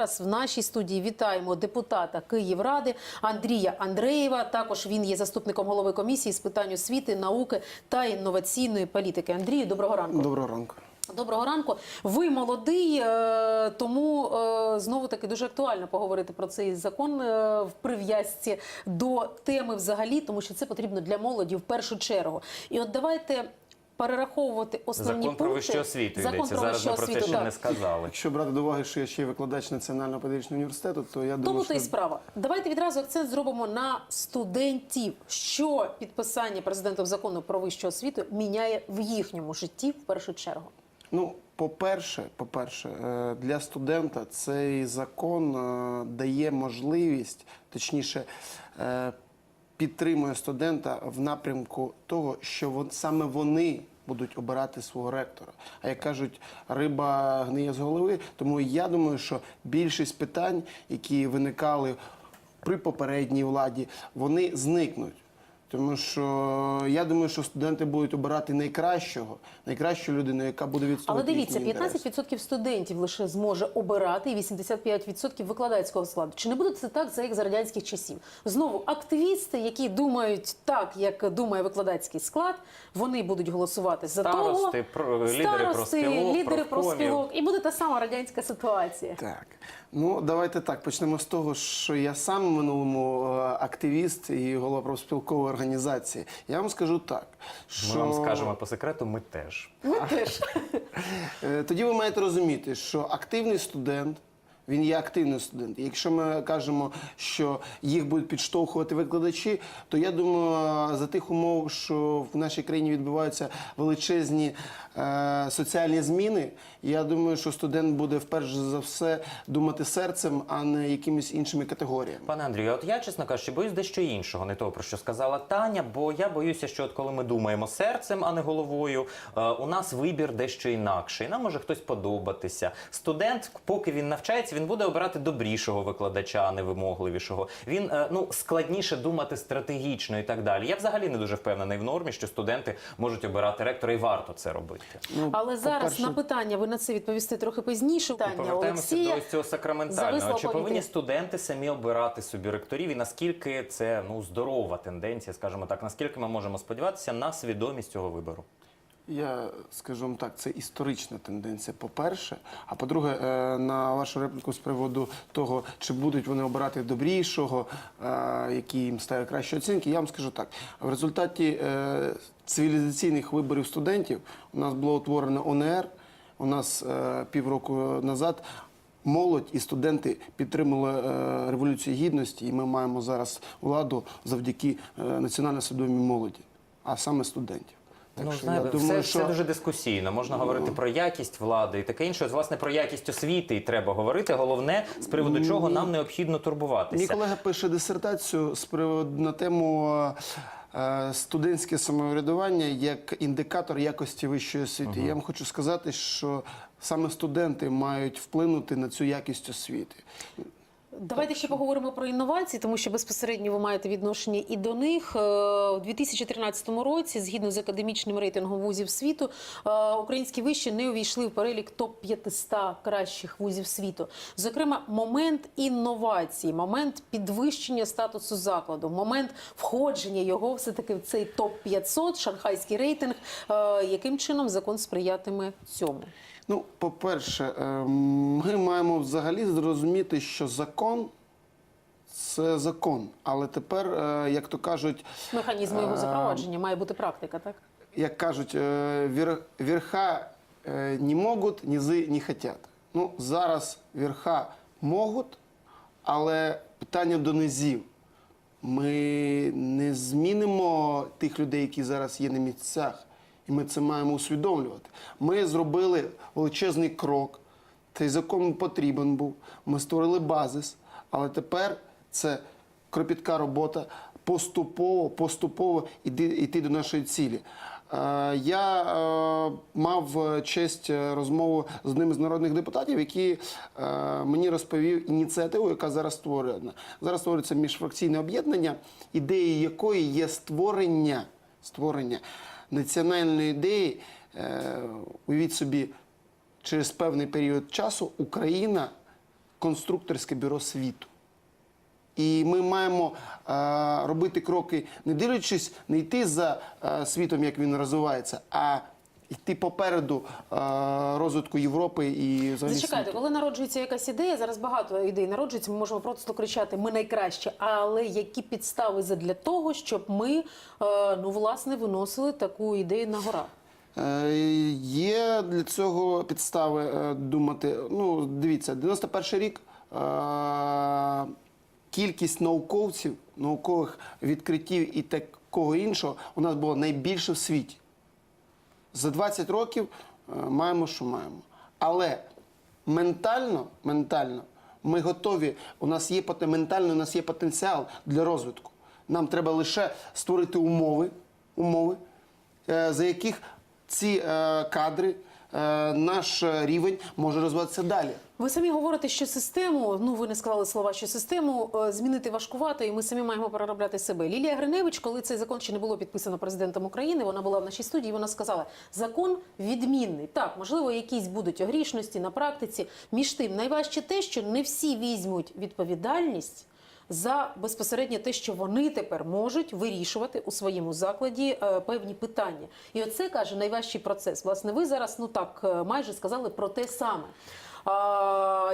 Зараз в нашій студії вітаємо депутата Київради Андрія Андреєва. Також він є заступником голови комісії з питань освіти, науки та інноваційної політики. Андрію, доброго ранку. Доброго ранку. Доброго ранку. Ви молодий, е, тому е, знову таки дуже актуально поговорити про цей закон е, в прив'язці до теми взагалі, тому що це потрібно для молоді в першу чергу. І от давайте. Перераховувати основні Закон пункти. про вищу освіту Закон йдеться. про Зараз ми про те освіту, ще не сказали. Якщо брати до уваги, що я ще й викладач Національного педагогічного університету, то я Тому думаю, то і справа. Давайте відразу акцент зробимо на студентів. Що підписання президентом закону про вищу освіту міняє в їхньому житті в першу чергу? ну, по-перше, по-перше, е, для студента цей закон е, дає можливість, точніше, е, підтримує студента в напрямку того, що вон, саме вони будуть обирати свого ректора. А як кажуть, риба гниє з голови. Тому я думаю, що більшість питань, які виникали при попередній владі, вони зникнуть. Тому що я думаю, що студенти будуть обирати найкращого, найкращу людину, яка буде Але дивіться, їхні інтереси. 15% студентів лише зможе обирати і 85% викладацького складу. Чи не буде це так, за як за радянських часів? Знову активісти, які думають так, як думає викладацький склад, вони будуть голосувати за Старости, того, про- лідери старости, профспілок, лідери профспілок, і буде та сама радянська ситуація. Так, ну давайте так почнемо з того, що я сам в минулому е, активіст і голова профспілкової організації. Я вам скажу так, що Ми вам скажемо по секрету, ми теж. Ми теж. Е, Тоді ви маєте розуміти, що активний студент. Він є активний студент. Якщо ми кажемо, що їх будуть підштовхувати викладачі, то я думаю, за тих умов, що в нашій країні відбуваються величезні е, соціальні зміни, я думаю, що студент буде вперше за все думати серцем, а не якимись іншими категоріями. Пане Андрію, от я, чесно кажучи, боюсь дещо іншого, не того, про що сказала Таня, бо я боюся, що от коли ми думаємо серцем, а не головою, е, у нас вибір дещо інакший. Нам може хтось подобатися. Студент, поки він навчається, він буде обирати добрішого викладача, а не вимогливішого. Він е, ну складніше думати стратегічно і так далі. Я взагалі не дуже впевнений в нормі, що студенти можуть обирати ректора, і варто це робити. Ну, Але зараз на питання ви на це відповісти трохи пізніше. Питання повертаємося Олексія. до ось цього сакраментального. Чи повинні студенти самі обирати собі ректорів? І наскільки це ну здорова тенденція, скажімо так, наскільки ми можемо сподіватися на свідомість цього вибору? Я скажу так, це історична тенденція, по-перше. А по-друге, е, на вашу репліку з приводу того, чи будуть вони обирати добрішого, е, які їм ставить кращі оцінки, я вам скажу так: в результаті е, цивілізаційних виборів студентів у нас було утворено ОНР. У нас півроку назад молодь і студенти підтримали революцію гідності, і ми маємо зараз владу завдяки національно свідомій молоді, а саме студентів. Так ну, що знаєте, я думаю, все, що Ну. все дуже дискусійно. Можна говорити про якість влади і таке інше. От, власне, про якість освіти і треба говорити. Головне, з приводу чого нам необхідно турбуватися. Мій колега пише дисертацію з приводу на тему е, студентське самоврядування як індикатор якості вищої освіти. Я вам хочу сказати, що саме студенти мають вплинути на цю якість освіти. Давайте ще поговоримо про інновації, тому що безпосередньо ви маєте відношення і до них. Е, У 2013 році, згідно з академічним рейтингом вузів світу, е, українські виші не увійшли в перелік топ 500 кращих вузів світу. Зокрема, момент інновації, момент підвищення статусу закладу, момент входження його все таки в цей топ 500 шанхайський рейтинг. Е, Яким чином закон сприятиме цьому? Ну, по-перше, е, ми маємо взагалі зрозуміти, що закон це закон. Але тепер, е, як то кажуть, Механізми його Е, запровадження має бути практика, так? як кажуть, вер- верха не можуть, низи не хотять. Ну, зараз верха можуть, але питання до низів. Ми не змінимо тих людей, які зараз є на місцях, і ми це маємо усвідомлювати. Ми зробили величезний крок. Цей закон потрібен був. Ми створили базис, але тепер це кропітка робота поступово, поступово іти, йти до нашої цілі. Е, Я е, мав честь е, розмову з одним з народних депутатів, який мені розповів ініціативу, яка зараз створена. Зараз створюється міжфракційне об'єднання, ідеєю якої є створення, створення національної ідеї. Е, Уявіть собі, через певний період часу Україна конструкторське бюро світу. І ми маємо е, робити кроки, не дивлячись, не йти за е, світом, як він розвивається, а йти попереду е, розвитку Європи і взагалі Зачекайте, коли народжується якась ідея, зараз багато ідей народжується, ми можемо просто кричати Ми найкраще. Але які підстави для того, щоб ми е, ну власне виносили таку ідею на гора? Е, Є для цього підстави думати. Ну, дивіться, 91 рік кількість науковців, наукових відкриттів і такого іншого у нас було найбільше в світі. За 20 років е, маємо, що маємо. Але ментально, ментально ми готові. У нас є ментально, у нас є потенціал для розвитку. Нам треба лише створити умови, умови е, за яких ці е, кадри, наш е, рівень може розвиватися далі. Ви самі говорите, що систему, ну ви не сказали слова, що систему е, змінити важкувато, і ми самі маємо переробляти себе. Лілія Гриневич, коли цей закон ще не було підписано президентом України, вона була в нашій студії. Вона сказала: закон відмінний. Так, можливо, якісь будуть огрішності на практиці. Між тим, найважче те, що не всі візьмуть відповідальність. За безпосередньо те, що вони тепер можуть вирішувати у своєму закладі е, певні питання, і оце каже найважчий процес. Власне, ви зараз ну так е, майже сказали про те саме.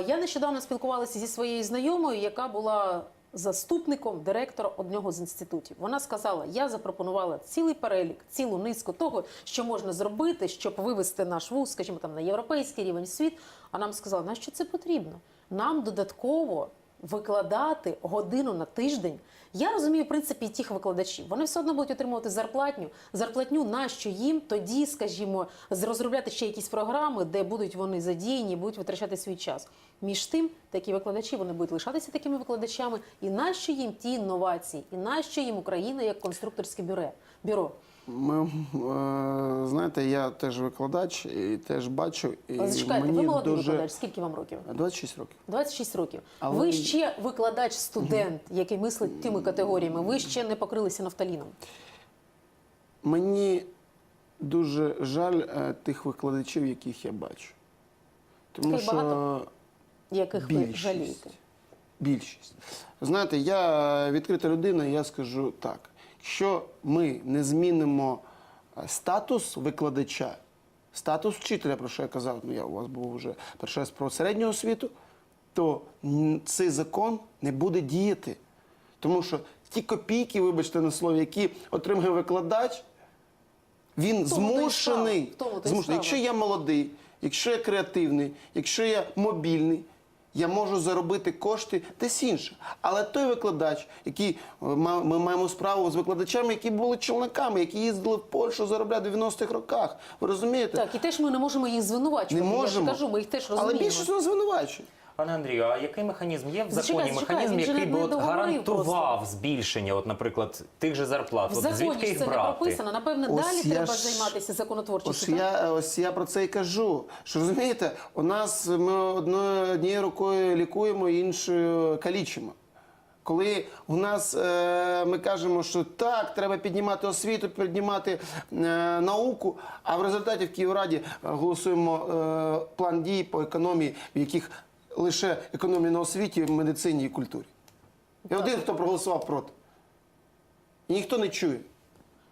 Я нещодавно спілкувалася зі своєю знайомою, яка була заступником директора одного з інститутів. Вона сказала: я запропонувала цілий перелік, цілу низку того, що можна зробити, щоб вивести наш вуз, скажімо, там на європейський рівень світ. А нам сказали, на що це потрібно? Нам додатково викладати годину на тиждень. Я розумію, в принципі, і тих викладачів. Вони все одно будуть отримувати зарплатню. Зарплатню нащо їм тоді, скажімо, розробляти ще якісь програми, де будуть вони задіяні, будуть витрачати свій час. Між тим, такі викладачі вони будуть лишатися такими викладачами. І нащо їм ті інновації? І нащо їм Україна як конструкторське бюро? Ми, е, знаєте, я теж викладач і теж бачу. І Але Зачекайте, мені ви молодий дуже... викладач. Скільки вам років? 26 років. 26 років. Але- Ви ще викладач, студент, який мислить тими категоріями. Ви ще не покрилися нафталіном. Мені дуже жаль е, тих викладачів, яких я бачу. Тому Таких що багато? Яких ви жалієте? Більшість. Знаєте, я відкрита людина, і я скажу так: якщо ми не змінимо е, статус викладача, статус вчителя, про що я казав, ну я у вас був вже перший раз про середню освіту, то цей закон не буде діяти. Тому що ті копійки, вибачте на слові, які отримує викладач, він тому змушений. тому змушений. Якщо я молодий, якщо я креативний, якщо я мобільний, я можу заробити кошти десь інше. Але той викладач, який е, ми маємо справу з викладачами, які були чоловіками, які їздили в Польщу заробляти в 90-х роках. Ви розумієте? Так, і теж ми не можемо їх звинувачувати. Не Я можемо. ж кажу, ми їх теж Але розуміємо. більшість нас звинувачує. Пане Андрію, а який механізм є в законі? Зачекайте, механізм, же який би от гарантував просто. збільшення, от, наприклад, тих же зарплат? В От законі звідки їх це не прописано. Напевне, Ось далі я треба ж- займатися законотворчістю. Ось так? я, ось я про це і кажу. Що розумієте, у нас ми одною, однією рукою лікуємо, іншою калічимо. Коли у нас е, ми кажемо, що так, треба піднімати освіту, піднімати е, науку, а в результаті в Київраді е, голосуємо е, план дій по економії, в яких лише економія на освіті, медицині і культурі. І один, хто проголосував проти. І ніхто не чує.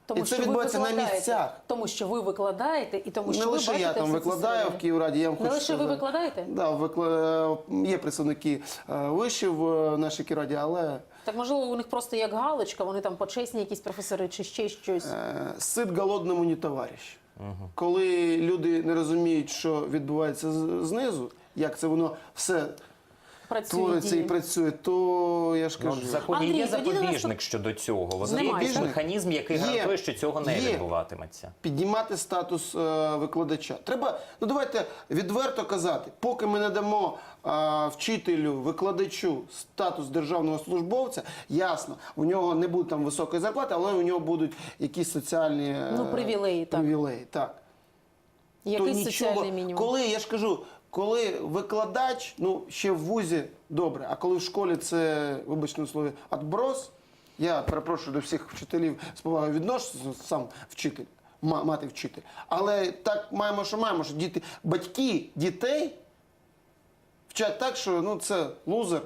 Тому і це відбувається на місцях. Тому що ви викладаєте і тому що Не ви лише бачите я там викладаю в Київраді, я вам Не хочу лише ви викладаєте? Да, викла... Є представники е, вишів в нашій Київраді, але Так можливо, у них просто як галочка, вони там почесні якісь професори чи ще щось. е, сит голодному не товариш. Коли люди не розуміють, що відбувається знизу, як це воно все Працює твориться і діє. працює, то я ж Ну, кажу. в законі Андрій, є тоді на запобіжник щодо цього. От є Немає, якийсь механізм, який Є. гарантує, що цього не Є. відбуватиметься. піднімати статус е, викладача. Треба, ну давайте відверто казати, поки ми не дамо е, вчителю, викладачу статус державного службовця, ясно, у нього не буде там високої зарплати, але у нього будуть якісь соціальні е, Ну, привілеї, так. привілеї, так. Якийсь То соціальний мінімум. Коли я ж кажу, коли викладач, ну ще в вузі добре, а коли в школі це, вибачте на слові, отброс, я перепрошую до всіх вчителів з повагою відношуся, сам вчитель, ма- мати вчитель. Але так маємо, що маємо, що діти, батьки дітей вчать так, що ну, це лузер,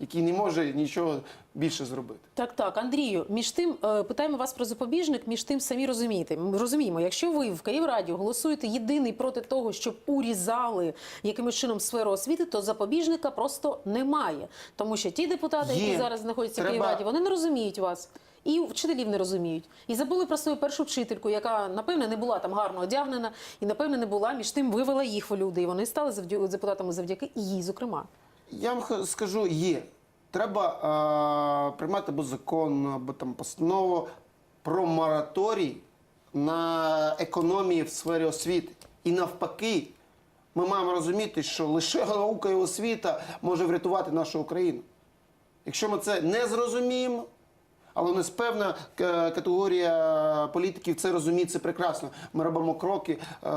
який не може нічого більше зробити. Так, так, Андрію, між тим е, питаємо вас про запобіжник. Між тим самі розумієте. Ми розуміємо, якщо ви в Київраді голосуєте єдиний проти того, щоб урізали якимось чином сферу освіти, то запобіжника просто немає. Тому що ті депутати, які зараз знаходяться Треба- в Київраді, вони не розуміють вас. І вчителів не розуміють. І забули про свою першу вчительку, яка, напевне, не була там гарно одягнена, і, напевне, не була. Між тим вивела їх в люди. І вони стали депутатами завдяки їй, зокрема. Я вам скажу, є. Треба е, приймати або закон, або там постанову про мораторій на економії в сфері освіти. І навпаки, ми маємо розуміти, що лише наука і освіта може врятувати нашу Україну. Якщо ми це не зрозуміємо, але нас певна е, категорія політиків це розуміє, це прекрасно. Ми робимо кроки е,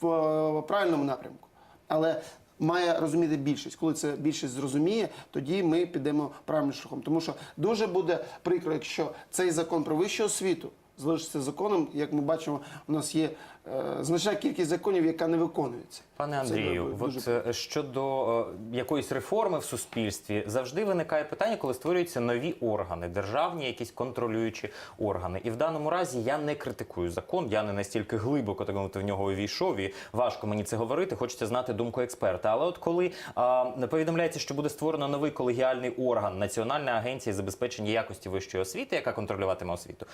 в правильному напрямку. Але має розуміти більшість. Коли це більшість зрозуміє, тоді ми підемо правильним шляхом. Тому що дуже буде прикро, якщо цей закон про вищу освіту залишиться законом, як ми бачимо, у нас є значна кількість законів, яка не виконується. Пане Андрію, дуже от е, щодо е, якоїсь реформи в суспільстві завжди виникає питання, коли створюються нові органи, державні, якісь контролюючі органи. І в даному разі я не критикую закон, я не настільки глибоко так мовити в нього увійшов, і важко мені це говорити. Хочеться знати думку експерта. Але от коли а, повідомляється, що буде створено новий колегіальний орган Національна агенція забезпечення якості вищої освіти, яка контролюватиме освіту.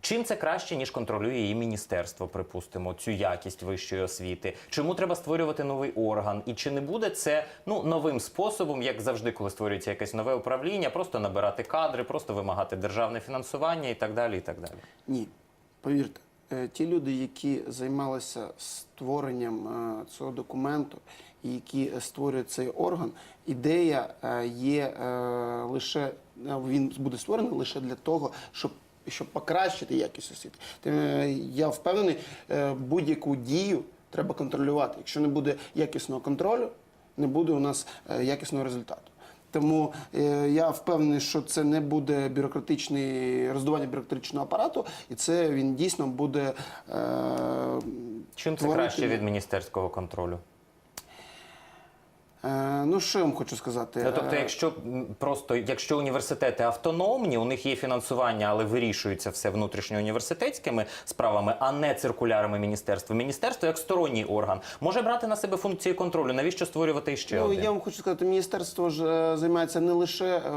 Чим це краще, ніж контролює її міністерство, припустимо, цю якість вищої освіти? Чому треба створювати новий орган? І чи не буде це ну новим способом, як завжди, коли створюється якесь нове управління, просто набирати кадри, просто вимагати державне фінансування і так далі, і так далі? Ні, повірте, е, ті люди, які займалися створенням е, цього документу і які е, створюють цей орган, ідея є лише він буде створений лише для того, щоб. Щоб покращити якість освіти, Е, я впевнений, е, будь-яку дію треба контролювати. Якщо не буде якісного контролю, не буде у нас е, якісного результату. Тому я впевнений, що це не буде бюрократичний роздування бюрократичного апарату, і це він дійсно буде. Е, Чим це творити- краще від міністерського контролю? Е, ну що я вам хочу сказати? Ну, тобто, Е, якщо просто якщо університети автономні, у них є фінансування, але вирішується все внутрішньоуніверситетськими справами, а не циркулярами міністерства. Міністерство як сторонній орган може брати на себе функції контролю. Навіщо створювати ще Ну, один? я вам хочу сказати, міністерство ж е, займається не лише е,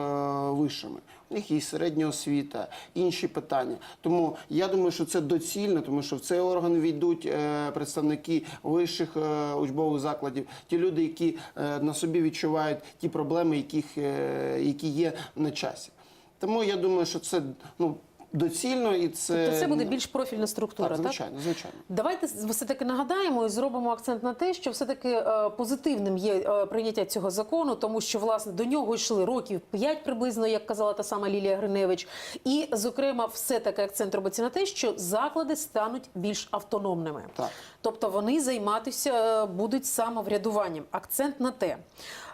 вишами. У них є і середня освіта, інші питання. Тому я думаю, що це доцільно, тому що в цей орган війдуть е, представники вищих е, учбових закладів, ті люди, які е, на собі відчувають ті проблеми, яких, які є на часі. Тому я думаю, що це ну, доцільно і це, Тобто це буде більш профільна структура, так, так? звичайно, звичайно. Давайте все-таки нагадаємо і зробимо акцент на те, що все-таки е, позитивним є е, прийняття цього закону, тому що власне до нього йшли років 5 приблизно, як казала та сама Лілія Гриневич. І, зокрема, все-таки акцент робиться на те, що заклади стануть більш автономними. Так. Тобто вони займатися е, будуть самоврядуванням. Акцент на те.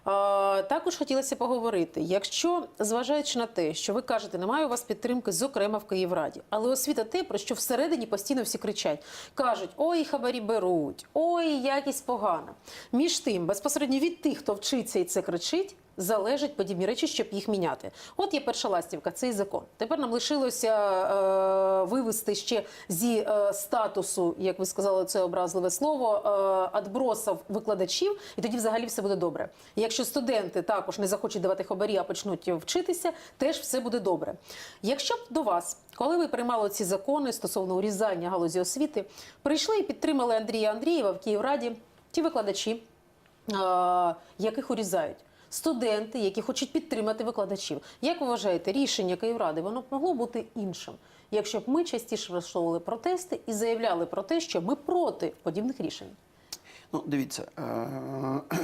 Також хотілося поговорити, якщо зважаючи на те, що ви кажете, немає у вас підтримки, зокрема в Київраді, але освіта те, про що всередині постійно всі кричать, кажуть: ой, хабарі беруть, ой, якість погана. Між тим, безпосередньо від тих, хто вчиться і це кричить. Залежать подібні речі, щоб їх міняти. От є перша ластівка, цей закон. Тепер нам лишилося е, вивести ще зі е, статусу, як ви сказали, це образливе слово, е, адбросів викладачів, і тоді взагалі все буде добре. Якщо студенти також не захочуть давати хабарі, а почнуть вчитися, теж все буде добре. Якщо б до вас, коли ви приймали ці закони стосовно урізання галузі освіти, прийшли і підтримали Андрія Андрієва в Київраді, ті викладачі, е, яких урізають. Студенти, які хочуть підтримати викладачів. Як ви вважаєте, рішення Київради воно б могло бути іншим, якщо б ми частіше влаштовували протести і заявляли про те, що ми проти подібних рішень? Ну, дивіться, е-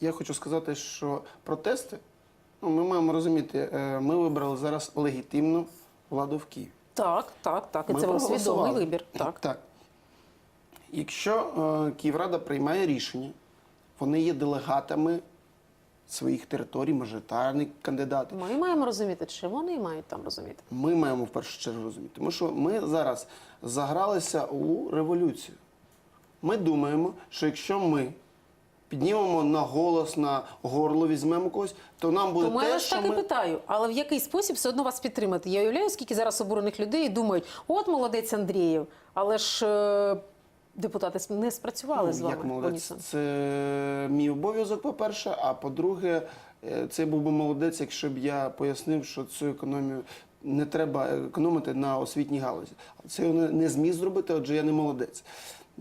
я хочу сказати, що протести, ну, ми маємо розуміти, е, ми вибрали зараз легітимну владу в Києві. Так, так, так. І Ми це був свідомий вибір. Так. так. Якщо е, Київрада приймає рішення, вони є делегатами своїх територій, мажоритарні кандидати. Ми маємо розуміти, чи вони мають там розуміти. Ми маємо в першу чергу розуміти, тому що ми зараз загралися у революцію. Ми думаємо, що якщо ми піднімемо на голос, на горло, візьмемо когось, то нам буде Тому я те, вас що так і питаю, але в який спосіб все одно вас підтримати? Я уявляю, скільки зараз обурених людей думають, от молодець Андрієв, але ж е, депутати не спрацювали з Ну, вами. як молодець. Це мій обов'язок, по-перше. А по-друге, е, це був би молодець, якщо б я пояснив, що цю економію не треба економити на освітній галузі. Це я не зміг зробити, отже, я не молодець.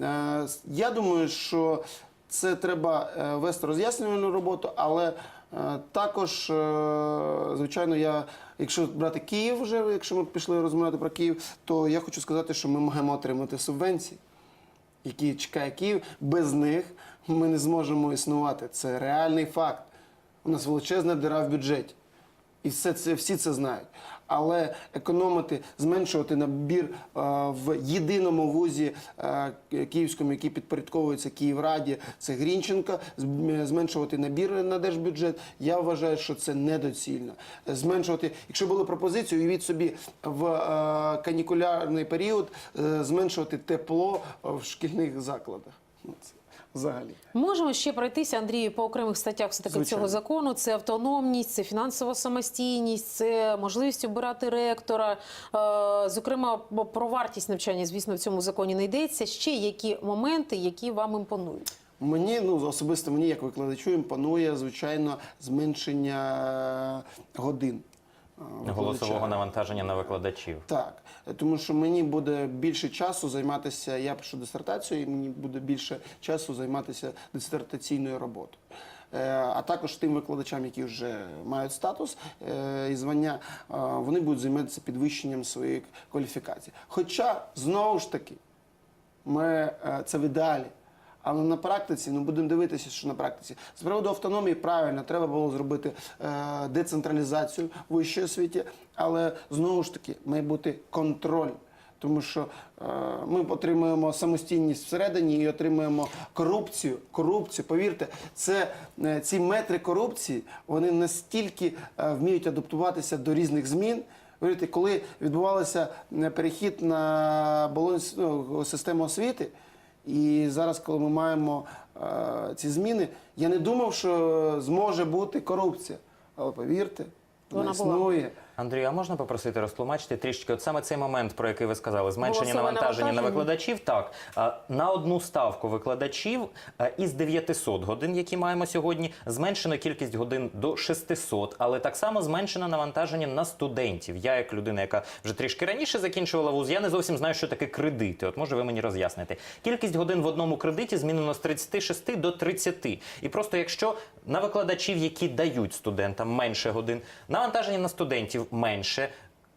Е, Я думаю, що це треба е, вести роз'яснювальну роботу, але е, також, е, звичайно, я, якщо брати Київ, вже якщо ми пішли розмовляти про Київ, то я хочу сказати, що ми маємо отримати субвенції які чекає Київ, без них ми не зможемо існувати. Це реальний факт. У нас величезна діра в бюджеті. І все це, всі це знають. Але економити, зменшувати набір е, в єдиному вузі е, київському, який підпорядковується Київраді, це Грінченко, зм- зменшувати набір на держбюджет. Я вважаю, що це недоцільно. Зменшувати, якщо були пропозиції, уявіть собі в е, канікулярний період е, зменшувати тепло в шкільних закладах. Взагалі. Можемо ще пройтися, Андрію, по окремих статтях все таки Звичайно. цього закону. Це автономність, це фінансова самостійність, це можливість обирати ректора. Е, Зокрема, про вартість навчання, звісно, в цьому законі не йдеться. Ще які моменти, які вам імпонують? Мені ну особисто мені, як викладачу, імпонує звичайно зменшення е, годин. Е, Голосового навантаження на викладачів. Так, тому що мені буде більше часу займатися. Я пишу дисертацію, і мені буде більше часу займатися дисертаційною роботою. Е, А також тим викладачам, які вже мають статус е, і звання, е, вони будуть займатися підвищенням своєї кваліфікації. Хоча знову ж таки, ми е, це в ідеалі. Але на практиці, ну будемо дивитися, що на практиці. З приводу автономії правильно, треба було зробити е, децентралізацію в вищій освіті, але знову ж таки має бути контроль. Тому що е, ми отримуємо самостійність всередині і отримуємо корупцію. Корупцію, повірте, це е, ці метри корупції вони настільки е, вміють адаптуватися до різних змін. Говорите, коли відбувався е, перехід на балонс, ну, систему освіти, і зараз, коли ми маємо е, ці зміни, я не думав, що зможе бути корупція. Але повірте, вона, Вона існує. Андрію, а можна попросити розтлумачити трішки от саме цей момент, про який ви сказали, зменшення Голосове навантаження на навантаження. викладачів. Так на одну ставку викладачів із 900 годин, які маємо сьогодні, зменшено кількість годин до 600, але так само зменшено навантаження на студентів. Я, як людина, яка вже трішки раніше закінчувала вуз, я не зовсім знаю, що таке кредити. От може ви мені роз'ясните. Кількість годин в одному кредиті змінено з 36 до 30. І просто якщо на викладачів, які дають студентам менше годин, навантаження на студентів менше.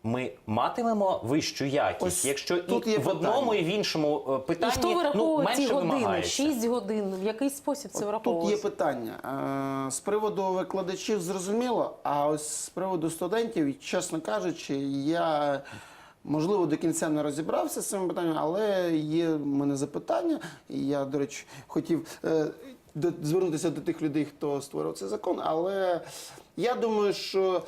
Ми матимемо вищу якість, Ось якщо тут і є в одному і в іншому е, І хто ну, вираховує ці години? вимагається. 6 годин. В який спосіб це От Тут є питання. Е, З приводу викладачів зрозуміло, а ось з приводу студентів, чесно кажучи, я можливо до кінця не розібрався з цим питанням, але є в мене запитання. І я, до речі, хотів е, до- звернутися до тих людей, хто створив цей закон. Але я думаю, що.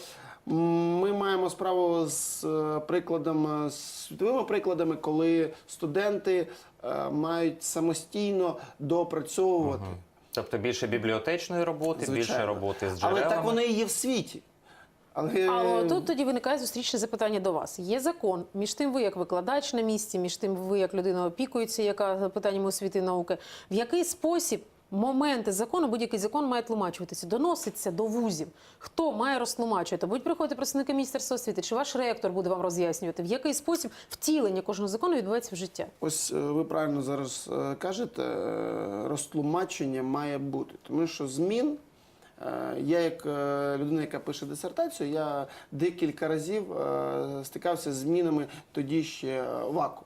Ми маємо справу з е, прикладами, з світовими прикладами, коли студенти е, мають самостійно допрацьовувати. Тобто більше бібліотечної роботи, більше роботи з Але так воно і є в світі. Але, Але тут тоді виникає зустрічне запитання до вас. Є закон. Між тим, ви як викладач на місці, між тим, ви як людина опікується, яка питаннями освіти і науки. В який спосіб моменти закону, будь-який закон має тлумачуватися, доноситься до вузів. Хто має розтлумачувати? Будуть приходити представники міністерства освіти, чи ваш ректор буде вам роз'яснювати, в який спосіб втілення кожного закону відбувається в життя? ось е, ви правильно зараз е, кажете, е, розтлумачення має бути. Тому що змін. Я, як людина, яка пише дисертацію, я декілька разів стикався з змінами тоді ще ВАКу,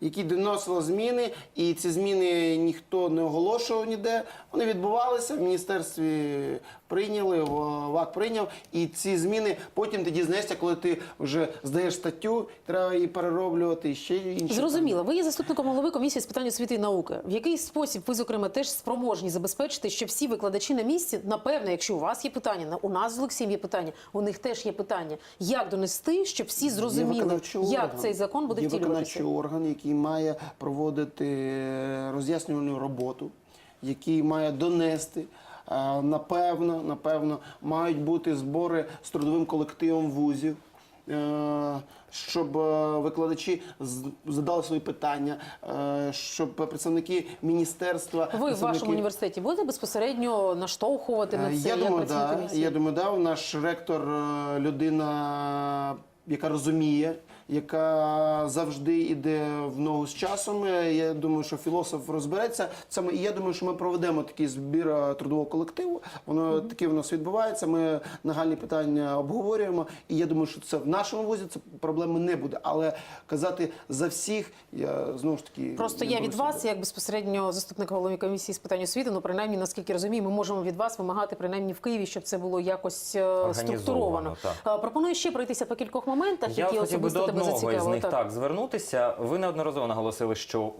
які доносили зміни, і ці зміни ніхто не оголошував ніде. Вони відбувалися в міністерстві. Прийняли, ВАК прийняв, і ці зміни потім ти дізнаєшся, коли ти вже здаєш статтю, треба її перероблювати і ще інші. Зрозуміло, ви є заступником голови комісії з питань освіти і науки. В який спосіб ви, зокрема, теж спроможні забезпечити, що всі викладачі на місці, напевне, якщо у вас є питання, на- у нас з Олексієм є питання, у них теж є питання. Як донести, щоб всі зрозуміли, як цей закон буде втілюватися? Виконавчий орган, який має проводити роз'яснювальну роботу. який має донести. Е, Напевно, напевно, мають бути збори з трудовим колективом вузів, е, щоб е, викладачі задали свої питання, е, щоб представники міністерства Ви в вашому університеті будете безпосередньо наштовхувати на Е, це Я думаю, да. Я думаю, да. Наш ректор е, людина, яка розуміє, яка завжди йде в ногу з часом. Е, Я думаю, що філософ розбереться. Саме і я думаю, що ми проведемо такий збір е, трудового колективу. Воно таке в нас відбувається. Ми нагальні питання обговорюємо. І я думаю, що це в нашому вузі це проблеми не буде. Але казати за всіх, я знову ж таки Просто я від себе. вас, як безпосередньо заступник голови комісії з питань освіти, ну принаймні, наскільки розумію, ми можемо від вас вимагати принаймні в Києві, щоб це було якось е, структуровано. так. Пропоную ще пройтися по кількох моментах, Я які особисто тебе одного із них так. звернутися. Ви неодноразово наголосили, що е,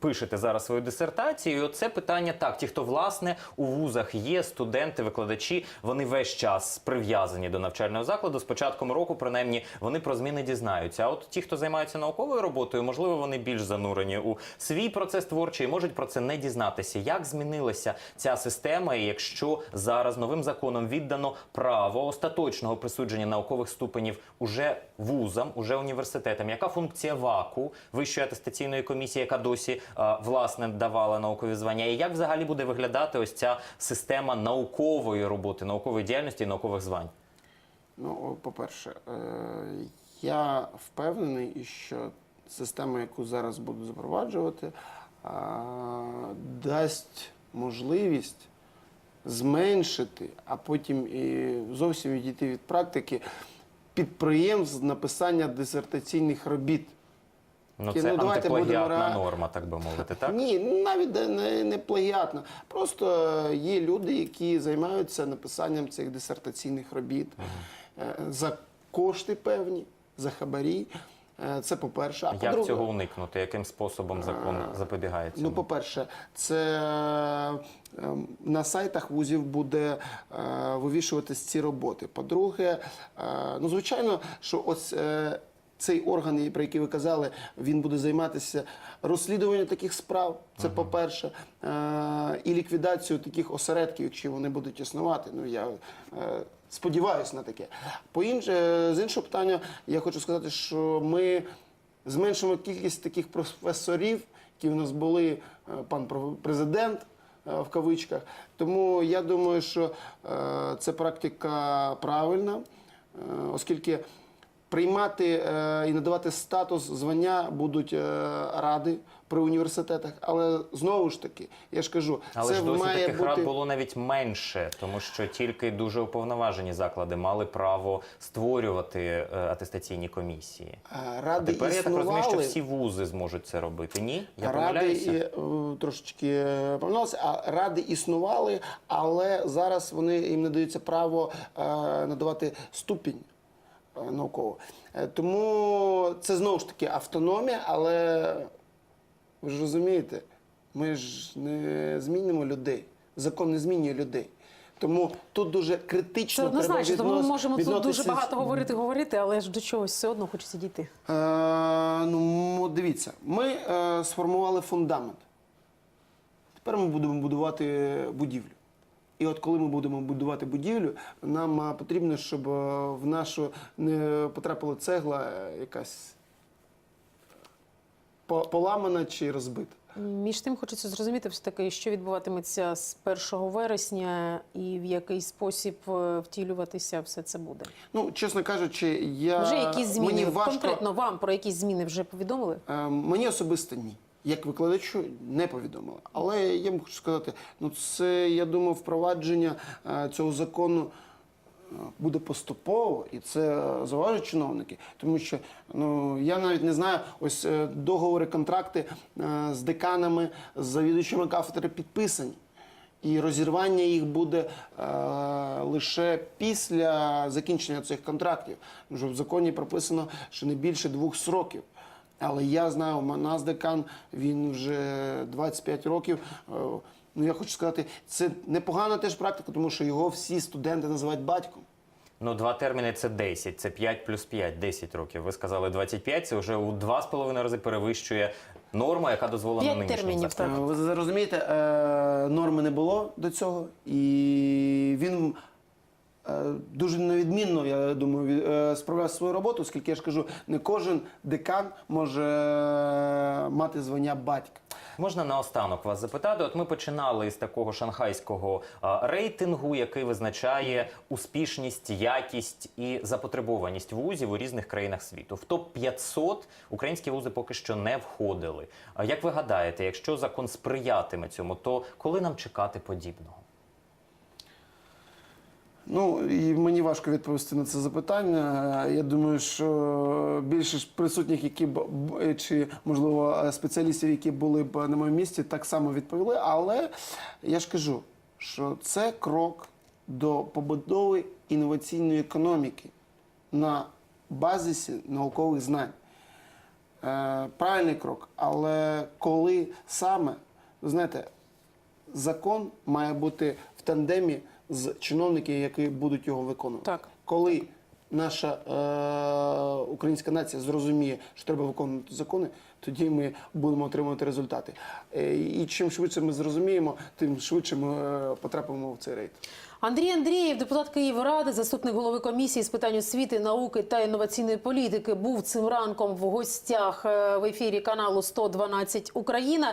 пишете зараз свою дисертацію. І оце питання так: ті, хто власне у вузах є, студенти, викладачі, вони весь час прив'язані до навчального закладу. З початком року, принаймні, вони про зміни дізнаються. А от ті, хто займаються науковою роботою, можливо, вони більш занурені у свій процес творчий, і можуть про це не дізнатися. Як змінилася ця система, і якщо зараз новим законом віддано право остаточного присудження наукових ступенів уже вузам, уже університетам, яка функція ВАКу, вищої атестаційної комісії, яка досі е, власне давала наукові звання, і як взагалі буде виглядати ось ця система наукової роботи, наукової діяльності і наукових звань? Ну, по-перше, е, я впевнений, що система, яку зараз буду запроваджувати, а, дасть можливість зменшити, а потім і зовсім відійти від практики підприємств з написання дисертаційних робіт. Ну Ну, давайте антиплагіатна будемо норма, так би мовити, так? Ні, навіть не- не, плагіатна. Просто е, є люди, які займаються написанням цих дисертаційних робіт е, за кошти певні, за хабарі. Е, Це по-перше. А Як цього уникнути? Яким способом закон запобігає цьому? Ну, по-перше, це е, ем, на сайтах вузів буде е, вивішуватись ці роботи. По-друге, е, ну звичайно, що ось. е, Цей орган, про який ви казали, він буде займатися розслідуванням таких справ. Це по-перше, Е, і ліквідацією таких осередків, якщо вони будуть існувати. Ну я сподіваюся на таке. По інше, з іншого питання, я хочу сказати, що ми зменшимо кількість таких професорів, які в нас були, е, пан президент е, в кавичках. Тому я думаю, що е, це практика правильна, оскільки приймати і надавати статус звання будуть ради при університетах. Але знову ж таки, я ж кажу, Але це ж досі має таких бути. рад було навіть менше, тому що тільки дуже уповноважені заклади мали право створювати е, атестаційні комісії. Е, А Ради тепер я так розумію, що всі вузи зможуть це робити. Ні? Я ради помиляюся? і, е, трошечки е, помилялися, а ради існували, але зараз вони їм надається право е, надавати ступінь науково. Тому це знову ж таки автономія, але ви ж розумієте, ми ж не змінимо людей. Закон не змінює людей. Тому тут дуже критично Це однозначно, треба тому ми можемо тут дуже багато говорити, говорити, але ж до чогось все одно хочеться дійти. Е, ну, м, дивіться, ми е, сформували фундамент. Тепер ми будемо будувати будівлю. І от коли ми будемо будувати будівлю, нам е, потрібно, щоб е, в нашу не потрапила цегла е, якась поламана чи розбита. Між тим хочеться зрозуміти все таки, що відбуватиметься з 1 вересня і в який спосіб е, втілюватися все це буде. Ну, чесно кажучи, я Вже якісь зміни мені важко, конкретно вам про якісь зміни вже повідомили? Е, Мені особисто ні. Як викладачу не повідомили. Але я вам хочу сказати, ну це я думаю, впровадження е, цього закону буде поступово, і це заважать чиновники. Тому що ну я навіть не знаю, ось е, договори, контракти е, з деканами, з завідувачами кафедри підписані. І розірвання їх буде е, лише після закінчення цих контрактів. Вже в законі прописано, що не більше двох сроків. Але я знаю, у нас декан, він вже 25 років. Е, ну я хочу сказати, це непогана теж практика, тому що його всі студенти називають батьком. Ну, два терміни це 10, це 5 плюс 5, 10 років. Ви сказали 25, це вже у 2,5 рази перевищує норма, яка дозволена П'ять нинішнім термінів, законом. Е, Ви розумієте, е, норми не було до цього, і він е, дуже невідмінно, я думаю, від- е, справляв свою роботу, оскільки я ж кажу, не кожен декан може е, мати звання батька. Можна наостанок вас запитати? От ми починали з такого шанхайського рейтингу, який визначає успішність, якість і запотребованість вузів у різних країнах світу. В топ 500 українські вузи поки що не входили. Як ви гадаєте, якщо закон сприятиме цьому, то коли нам чекати подібного? Ну і мені важко відповісти на це запитання. Я думаю, що більшість присутніх, які б б- чи можливо спеціалістів, які були б на моєму місці, так само відповіли. Але я ж кажу, що це крок до побудови інноваційної економіки на базисі наукових знань. Е, правильний крок, але коли саме, ви знаєте, закон має бути в тандемі з чиновниками, які будуть його виконувати. Так. Коли наша е, українська нація зрозуміє, що треба виконувати закони, тоді ми будемо отримувати результати. Е, і чим швидше ми зрозуміємо, тим швидше ми е, потрапимо в цей рейд. Андрій Андрієв, депутат Київради, заступник голови комісії з питань освіти, науки та інноваційної політики, був цим ранком в гостях е, в ефірі каналу 112 Україна.